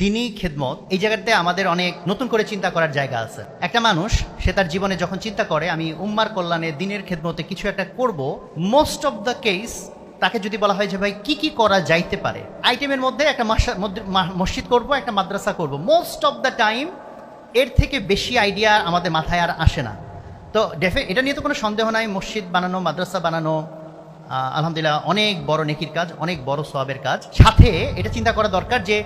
দিনই খেদমত। এই জায়গাতে আমাদের অনেক নতুন করে চিন্তা করার জায়গা আছে। একটা মানুষ, সে তার জীবনে যখন চিন্তা করে, আমি উম্মার কল্যাণে দিনের খেদমতে কিছু একটা করব মোস্ট অফ দ্য কেস তাকে যদি বলা হয় যে, ভাই, কি কি করা যাইতে পারে? আইটেমের মধ্যে একটা মসজিদ করব, একটা মাদ্রাসা করব। মোস্ট অফ দ্য টাইম এর থেকে বেশি আইডিয়া আমাদের মাথায় আর আসে না। তো ডেফে এটা নিয়ে তো কোনো সন্দেহ নাই। মসজিদ বানানো, মাদ্রাসা বানানো আলহামদুলিল্লাহ অনেক বড় নেকির কাজ, অনেক বড় সবের কাজ। সাথে এটা চিন্তা করা দরকার যে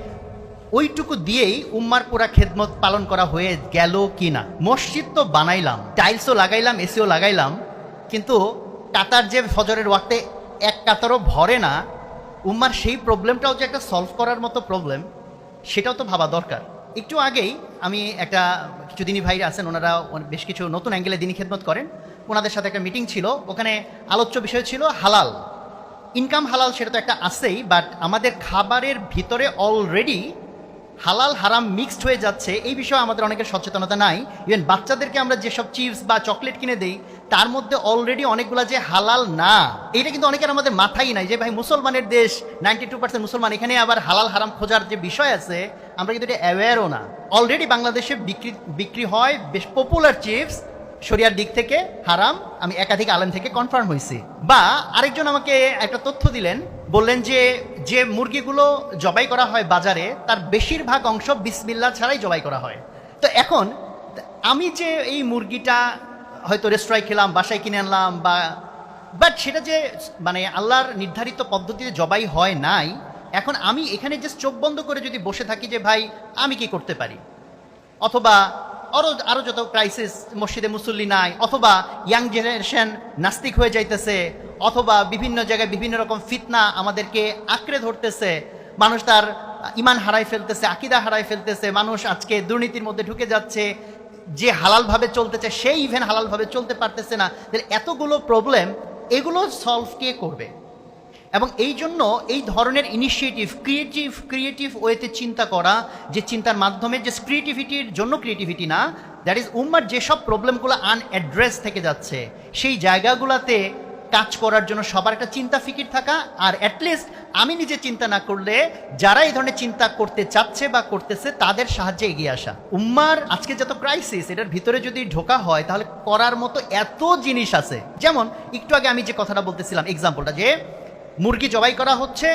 ওইটুকু দিয়েই উম্মার পুরা খেদমত পালন করা হয়ে গেল কি না মসজিদ তো বানাইলাম, টাইলসও লাগাইলাম, এসিও লাগাইলাম, কিন্তু কাতার যে ফজরের ওয়াক্তে এক কাতারও ভরে না, উম্মার সেই প্রবলেমটাও যে একটা সলভ করার মতো প্রবলেম সেটাও তো ভাবা দরকার। একটু আগেই আমি একটা, কিছু দিনী ভাইরা আছেন, ওনারা বেশ কিছু নতুন অ্যাঙ্গেলে দিনী খেদমত করেন। ওনাদের সাথে একটা মিটিং ছিল, ওখানে আলোচ্য বিষয় ছিল হালাল। ইনকাম হালাল সেটা তো একটা আছেই বাট আমাদের খাবারের ভিতরে অলরেডি হালাল হারাম মিক্সড হয়ে যাচ্ছে, এই বিষয়ে আমাদের অনেকের সচেতনতা নাই। ইভেন বাচ্চাদেরকে আমরা যেসব চিপস বা চকলেট কিনে দেই, তার মধ্যে অলরেডি অনেকগুলা যে হালাল না, এটা কিন্তু অনেকের আমাদের মাথায় নাই যে, ভাই, মুসলমানের দেশ নাইনটি টু পার্সেন্ট মুসলমান, এখানে আবার হালাল হারাম খোঁজার যে বিষয় আছে, আমরা কিন্তু এটা অ্যাওয়্যারও না। অলরেডি বাংলাদেশে বিক্রি বিক্রি হয় বেশ পপুলার চিপস, শরিয়ার দিক থেকে হারাম, আমি একাধিক আলেম থেকে কনফার্ম হয়েছি বা আরেকজন আমাকে একটা তথ্য দিলেন বললেন যে যে মুরগিগুলো জবাই করা হয় বাজারে, তার বেশিরভাগ অংশ বিসমিল্লা ছাড়াই জবাই করা হয়। তো এখন, আমি যে এই মুরগিটা হয়তো রেস্টুরায় খেলাম, বাসায় কিনে আনলাম বা বাট সেটা যে মানে আল্লাহর নির্ধারিত পদ্ধতিতে জবাই হয় নাই, এখন আমি এখানে যে চোখ বন্ধ করে যদি বসে থাকি যে, ভাই, আমি কি করতে পারি? অথবা আরও আরও যত ক্রাইসিস মসজিদে মুসল্লি নাই, অথবা ইয়াং জেনারেশন নাস্তিক হয়ে যাইতেছে, অথবা বিভিন্ন জায়গায় বিভিন্ন রকম ফিতনা আমাদেরকে আঁকড়ে ধরতেছে, মানুষ তার ইমান হারাই ফেলতেছে, আকিদা হারাই ফেলতেছে, মানুষ আজকে দুর্নীতির মধ্যে ঢুকে যাচ্ছে, যে হালালভাবে চলতেছে, সেই ইভেন হালালভাবে চলতে পারতেছে না এতগুলো প্রবলেম এগুলো সলভ কে করবে? এবং এই জন্য এই ধরনের ইনিশিয়েটিভ ক্রিয়েটিভ ক্রিয়েটিভ ওয়েতে চিন্তা করা, যে চিন্তার মাধ্যমে, যে ক্রিয়েটিভিটির জন্য ক্রিয়েটিভিটি না দ্যাট ইজ উম্মার যেসব প্রবলেমগুলো আনঅ্যাড্রেস থেকে যাচ্ছে, সেই জায়গাগুলোতে কাজ করার জন্য সবার একটা চিন্তা ফিকির থাকা, আর অ্যাটলিস্ট আমি নিজে চিন্তা না করলে যারা এই ধরনের চিন্তা করতে চাচ্ছে বা করতেছে, তাদের সাহায্যে এগিয়ে আসা। উম্মার আজকে যত ক্রাইসিস এটার ভিতরে যদি ঢোকা হয়, তাহলে করার মতো এত জিনিস আছে। যেমন, একটু আগে আমি যে কথাটা বলতেছিলাম এক্সাম্পলটা যে মুরগি জবাই করা হচ্ছে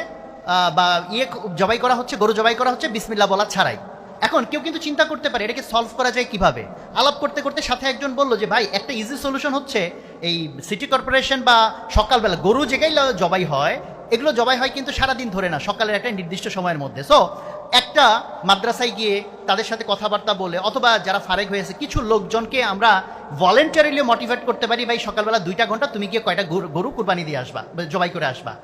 বা ইয়ে জবাই করা হচ্ছে, গরু জবাই করা হচ্ছে বিসমিল্লা বলা ছাড়াই। এখন কেউ কিন্তু চিন্তা করতে পারে এটাকে সলভ করা যায় কীভাবে? আলাপ করতে করতে সাথে একজন বলল যে, ভাই, একটা ইজি সলিউশন হচ্ছে এই সিটি কর্পোরেশন বা সকালবেলা গরু জায়গায় জবাই হয়, এগুলো জবাই হয় কিন্তু সারাদিন ধরে না, সকালের একটা নির্দিষ্ট সময়ের মধ্যে। সো একটা মাদ্রাসায় গিয়ে তাদের সাথে কথাবার্তা বলে, অথবা যারা ফারেক হয়েছে, কিছু লোকজনকে আমরা ভলেন্টারিলি মোটিভেট করতে পারি, ভাই, সকালবেলা দুইটা ঘণ্টা তুমি গিয়ে কয়টা গরু- কোরবানি দিয়ে আসবা জবাই করে আসবা।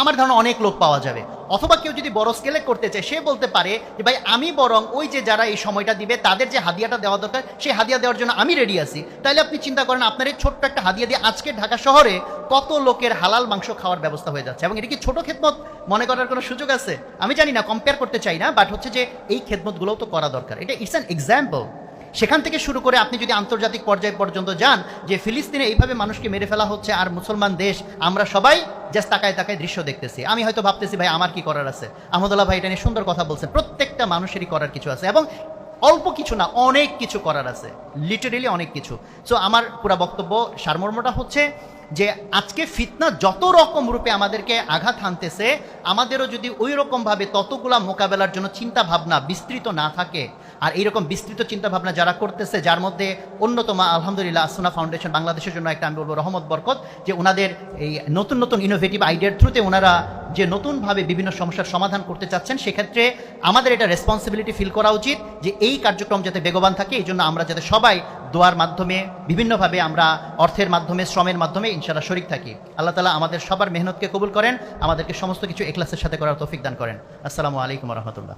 আমার ধারণা অনেক লোক পাওয়া যাবে। অথবা কেউ যদি বড় স্কেলে করতে চায়, সে বলতে পারে যে, ভাই, আমি বরং ওই যে যারা এই সময়টা দিবে, তাদের যে হাদিয়াটা দেওয়া দরকার, সেই হাদিয়া দেওয়ার জন্য আমি রেডি আছি। তাহলে আপনি চিন্তা করেন, আপনার এই ছোট্ট একটা হাদিয়া দিয়ে আজকে ঢাকা শহরে কত লোকের হালাল মাংস খাওয়ার ব্যবস্থা হয়ে যাচ্ছে? এবং এটা কি ছোট খেদমত? মনে করার কোনো সুযোগ আছে? আমি জানি না কম্পেয়ার করতে চাই না বাট হচ্ছে যে, এই খেদমতগুলোও তো করা দরকার। এটা ইটস অ্যান এক্সাম্পল সেখান থেকে শুরু করে আপনি যদি আন্তর্জাতিক পর্যায় পর্যন্ত যান, যে ফিলিস্তিনে এইভাবে মানুষকে মেরে ফেলা হচ্ছে আর মুসলমান দেশ, আমরা সবাই জাস্ট তাকায় তাকায় দৃশ্য দেখতেছি। আমি হয়তো ভাবতেছি, ভাই, আমার কি করার আছে? আহমদুল্লাহ ভাই, এটা নিয়ে সুন্দর কথা বলছেন। প্রত্যেকটা মানুষেরই করার কিছু আছে এবং অল্প কিছু না, অনেক কিছু করার আছে। লিটারেলি অনেক কিছু। সো আমার পুরা বক্তব্য সারমর্মটা হচ্ছে যে আজকে ফিতনা যত রকম রূপে আমাদেরকে আঘাত হানতেছে, আমাদেরও যদি ওই রকমভাবে ততগুলা মোকাবেলার জন্য চিন্তা ভাবনা বিস্তৃত না থাকে, আর এইরকম বিস্তৃত চিন্তা ভাবনা যারা করতেছে, যার মধ্যে অন্যতম আলহামদুলিল্লাহ আসুনা ফাউন্ডেশন বাংলাদেশের জন্য একটা আমি বলব রহমত বরকত, যে ওনাদের এই নতুন নতুন ইনোভেটিভ আইডিয়ার থ্রুতে ওনারা যে নতুনভাবে বিভিন্ন সমস্যার সমাধান করতে চাচ্ছেন, সেক্ষেত্রে আমাদের এটা রেসপন্সিবিলিটি ফিল করা উচিত যে এই কার্যক্রম যাতে বেগবান থাকে, এই জন্য আমরা যাতে সবাই দোয়ার মাধ্যমে, বিভিন্নভাবে আমরা অর্থের মাধ্যমে, শ্রমের মাধ্যমে ইনশাল্লাহ শরিক থাকি। আল্লাহ তালা আমাদের সবার মেহনতকে কবুল করেন, আমাদেরকে সমস্ত কিছু এক্লাসের সাথে করার তৌফিক দান করেন। আসসালামু আলাইকুম রহমতুল্লাহ।